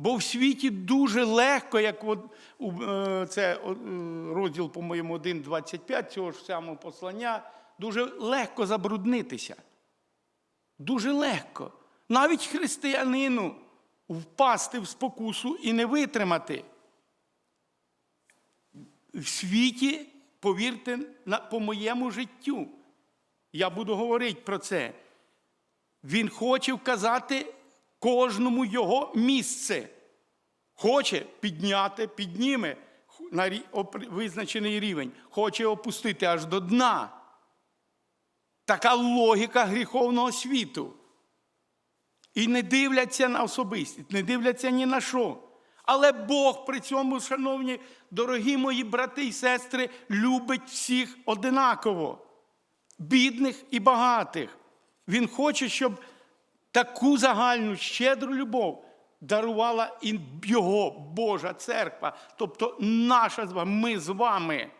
Бо в світі дуже легко, як от, е, це е, розділ, по-моєму, 1.25 цього ж самого послання, дуже легко забруднитися. Дуже легко. Навіть християнину впасти в спокусу і не витримати. В світі, повірте, по моєму життю, я буду говорити про це. Він хоче вказати кожному його місце. Хоче підняти, підніме на визначений рівень, хоче опустити аж до дна. Така логіка гріховного світу. І не дивляться на особистість, не дивляться ні на що. Але Бог при цьому, шановні, дорогі мої брати і сестри, любить всіх одинаково, бідних і багатих. Він хоче, щоб таку загальну щедру любов дарувала його Божа церква, тобто наша ми з вами.